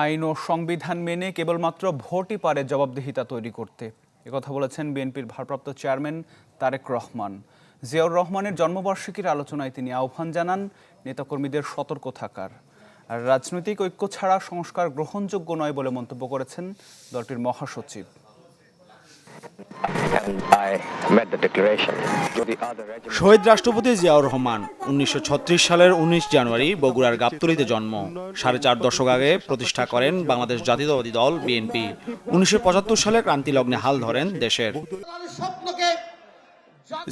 আইন ও সংবিধান মেনে কেবলমাত্র ভোটই পারে জবাবদিহিতা তৈরি করতে। একথা বলেছেন বিএনপির ভারপ্রাপ্ত চেয়ারম্যান তারেক রহমান। জিয়াউর রহমানের জন্মবার্ষিকীর আলোচনায় তিনি আহ্বান জানান, নেতাকর্মীদের সতর্ক থাকার। আর রাজনৈতিক ঐক্য ছাড়া সংস্কার গ্রহণযোগ্য নয় বলে মন্তব্য করেছেন দলটির মহাসচিব। And I met the declaration. The other regiments. শহীদ রাষ্ট্রপতি জিয়াউর রহমান উনিশশো ছত্রিশ সালের উনিশ জানুয়ারি বগুড়ার গাবতলীতে জন্ম। সাড়ে চার দশক আগে প্রতিষ্ঠা করেন বাংলাদেশ জাতীয়তাবাদী দল বিএনপি। উনিশশো পঁচাত্তর সালে ক্রান্তি লগ্নে হাল ধরেন দেশের।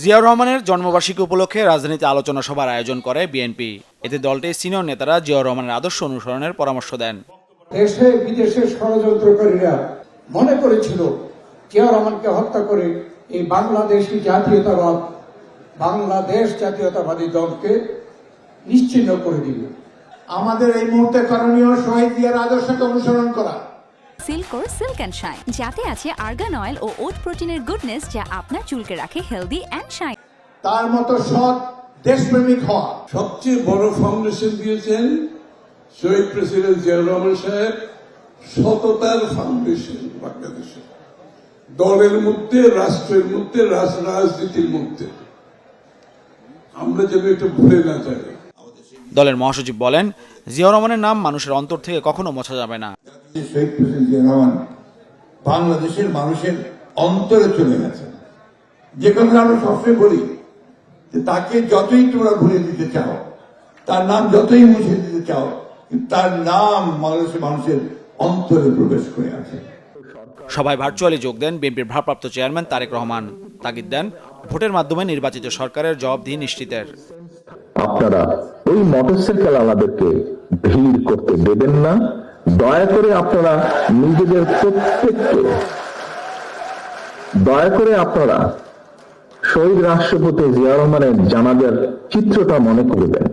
জিয়াউর রহমানের জন্মবার্ষিকী উপলক্ষে রাজধানীতে আলোচনা সভার আয়োজন করে বিএনপি। এতে দলটির সিনিয়র নেতারা জিয়াউর রহমানের আদর্শ অনুসরণের পরামর্শ দেন। দেশে বিদেশে ষড়যন্ত্রকারীরা মনে করেছিল জিয়া রহমানকে হত্যা করে এই বাংলাদেশি জাতীয়তাবাদ বাংলাদেশ জাতীয়তাবাদী দলকে নিশ্চিহ্ন করে দিবে আমাদের এই মুহূর্তে করণীয় শহীদ জিয়ার আদর্শকে অনুসরণ করা। সিল্কোর সিল্ক অ্যান্ড শাইন যাতে আছে আর্গান অয়েল ও ওট প্রোটিনের গুডনেস যা আপনার চুলকে রাখে হেলদি অ্যান্ড শাইন। তার মতো সৎ দেশপ্রেমিক হওয়া। সবচেয়ে বড় ফাউন্ডেশন দিয়েছেন শহীদ প্রেসিডেন্ট জিয়াউর রহমান সাহেব সততার ফাউন্ডেশন বাংলাদেশে। দলের মধ্যে রাষ্ট্রের মধ্যে রাজনীতির মধ্যে। আমরা যেন এটা ভুলে না যাই। দলের মহাসচিব বলেন জিয়াউর রহমানের নাম মানুষের অন্তর থেকে কখনো মোছা যাবে না। শহীদ প্রেসিডেন্ট জিয়া রহমান বাংলাদেশের মানুষের অন্তরে চলে গেছে। যে কারণে আমরা সবসময় বলি যে তাকে যতই তোমরা ভুলে দিতে চাও তার নাম যতই মুছে দিতে চাও তার নাম বাংলাদেশের মানুষের অন্তরে প্রবেশ করে আছে। সভায় ভার্চুয়ালি যোগ দেন বিএনপির ভারপ্রাপ্ত চেয়ারম্যান তারেক রহমান। তাগিদ দেন, ভোটের মাধ্যমে নির্বাচিত সরকারের জবাবদিহি নিশ্চিতের। আপনারা ওই মোটরসাইকেল আমাদেরকে ভিড় করতে দেবেন না। দয়া করে আপনারা নিজেদের প্রত্যেককে, দয়া করে আপনারা শহীদ রাষ্ট্রপতি জিয়া রহমানের জানাজার চিত্রটা মনে করবেন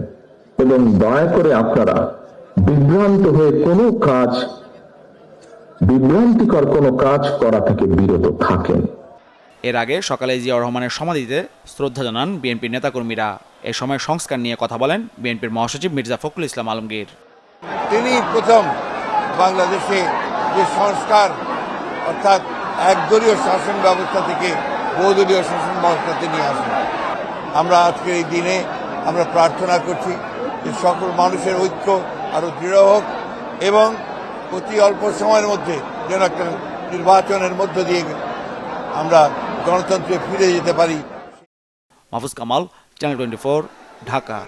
এবং দয়া করে আপনারা বিভ্রান্ত হয়ে কোনো কাজ বিভ্রান্তিকর কোনো কাজ করা থেকে বিরত থাকেন। এর আগে সকালে জিয়াউর রহমানের সমাধিতে শ্রদ্ধা জানান বিএনপির নেতাকর্মীরা। এ সময় সংস্কার নিয়ে কথা বলেন বিএনপির মহাসচিব মির্জা ফখরুল ইসলাম আলমগীর। তিনি প্রথম বাংলাদেশে যে সংস্কার অর্থাৎ একদলীয় শাসন ব্যবস্থা থেকে বহুদলীয় শাসন ব্যবস্থাতে নিয়ে আসেন। আমরা আজকের এই দিনে আমরা প্রার্থনা করছি যে সকল মানুষের ঐক্য আরও দৃঢ় হোক এবং অতি অল্প সময়ের মধ্যে যেন একটা নির্বাচনের মধ্য দিয়ে আমরা গণতন্ত্রে ফিরে যেতে পারি। Mahfuz Kamal channel twenty Dhaka.